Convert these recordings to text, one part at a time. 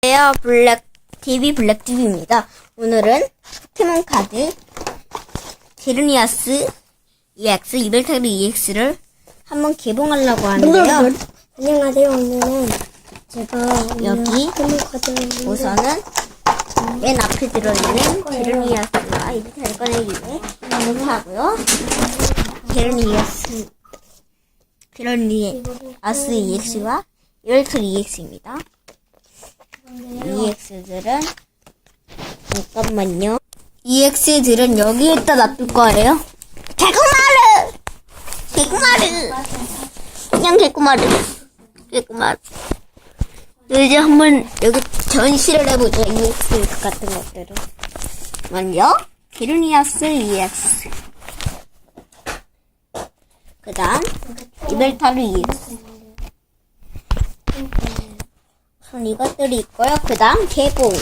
안녕하세요. 블랙 TV 블랙 TV입니다. 오늘은 포켓몬 카드 제르니아스 EX 이벨타르 EX를 한번 개봉하려고 하는데요. 안녕하세요. 오늘은 제가 여기 포켓몬 우선은 맨 앞에 들어있는 제르니아스와 이벨타르 꺼내기 위해 녹화하고요. 제르니아스 제르니아스 EX와 이벨타르 EX입니다. EX들은 잠깐만요. EX들은 여기에다 놔둘 거예요. 개구마르! 개구마르! 그냥 개구마르. 개구마르. 이제 한번 여기 전시를 해보죠. EX 같은 것들을. 먼저 기르니아스 EX. 그 다음 이벨타르 EX. 우선 이것들이 있고요. 그 다음 개봉.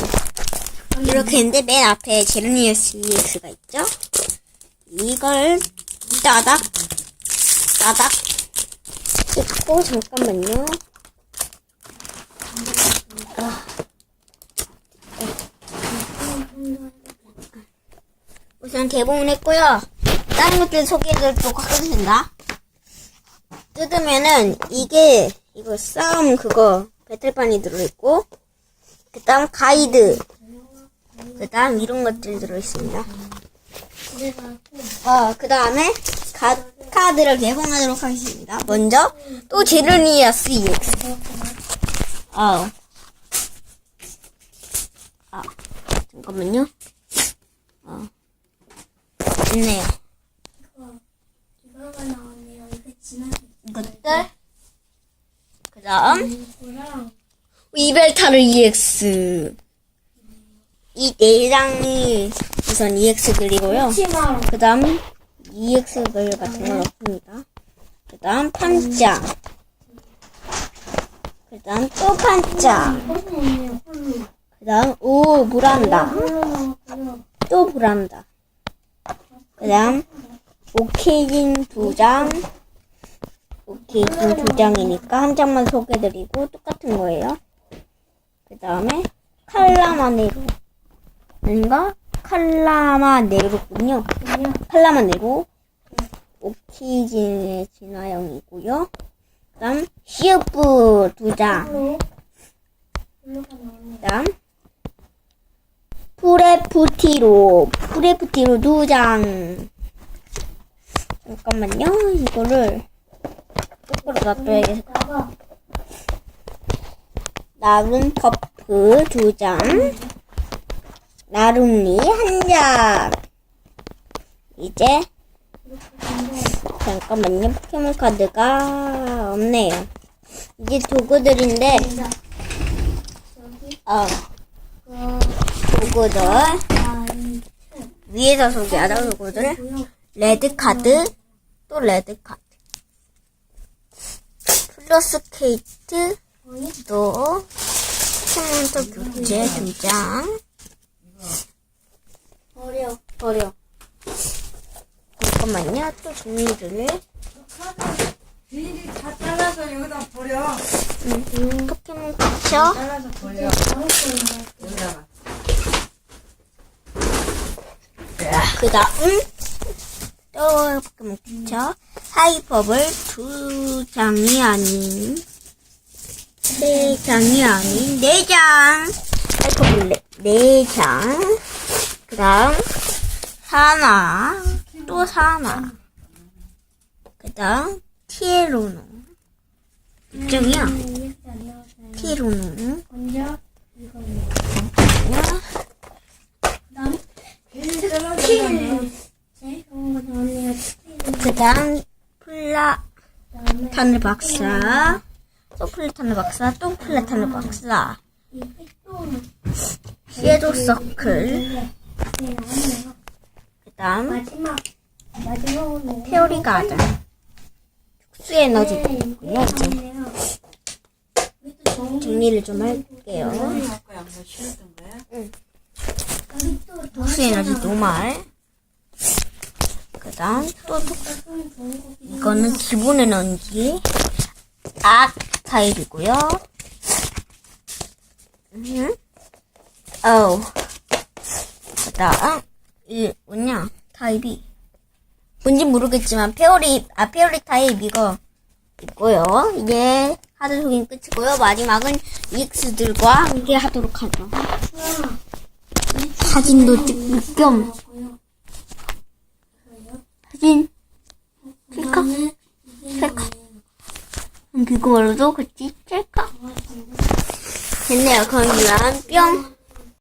이렇게 있는데 맨 앞에 제르니아스 EX가 있죠. 이걸 따닥 따닥 찍고 잠깐만요. 우선 개봉을 했고요. 다른 것들 소개해드리도록 하겠습니다. 뜯으면은 이게 이거 싸움 그거 배틀판이 들어있고 그 다음 가이드 그 다음 이런 것들이 들어있습니다. 어, 그 다음에 카드를 개봉하도록 하겠습니다. 먼저 또 제르니아스 EX 아, 아 잠깐만요. 어, 있네요. 이거가 나오네요. 이거 지나가 이것들 그 다음. 이벨타르 EX 이네 장이 우선 EX들이고요. 치마로 그 다음 EX들 같은 걸 넣습니다. 그 다음 판자. 그 다음 또 판자. 그 다음 오 브란다. 또 브란다. 그 다음 오케이진 두장 오케이진 두 장이니까 한 장만 소개드리고 똑같은 거예요 그 다음에 칼라마네로 아닌가? 칼라마네로군요 칼라마네로 오키진의 진화형이고요 그 다음 시우프 두장 홀로 홀로가 나오네요. 그다음 프레푸티로 프레푸티로 두 장. 잠깐만요. 이거를 똑바로 놔둬야겠어. 다가 나름 퍼프 두 장. 나름리 한 장. 이제 잠깐만요. 포켓몬 카드가 없네요. 이제 도구들인데 어그 도구들 위에서 소개하자 도구들. 레드 카드, 또 레드 카드. 플러스 케이트, 거의 또, 포켓몬터 교체 두 장. 어려. 버려. 잠깐만요, 또 종이를. 비닐이 다 잘라서 여기다 버려. 음, 포켓몬 캡처, 잘라서 버려. 여기다가. 그 다음, 또 포켓몬 캡처, 하이퍼블 두 장이 아닌, 세 장이 아닌, 네 장. 하이퍼블 네, 네 장. 그 다음, 사나, 또 사나. 그 다음, 티에로노. 나왔어요. 티에로노. 먼저. 야, 그다음. 그 다음, 타늘 박사. 또 플라타늘 박사, 또 플라타늘 박사. 섀도우 서클. 그 다음, 페어리 가든. 특수 에너지 네, 있고요. 정리- 정리를 좀 할게요. 또 특수 에너지 노말. 그 다음, 또, 이거는 기본 에너지. 악 타입이고요. 음. 어우. 그다음 이 뭐냐 타입이 뭔지 모르겠지만 페어리 아 페어리 타입 이거 있고요. 이게 하드 속인 끝이고요. 마지막은 EX들과 함께 하도록 하죠. 사진도 찍을 겸 그걸로도 같이 찰칵 됐네요. 그럼 이만 뿅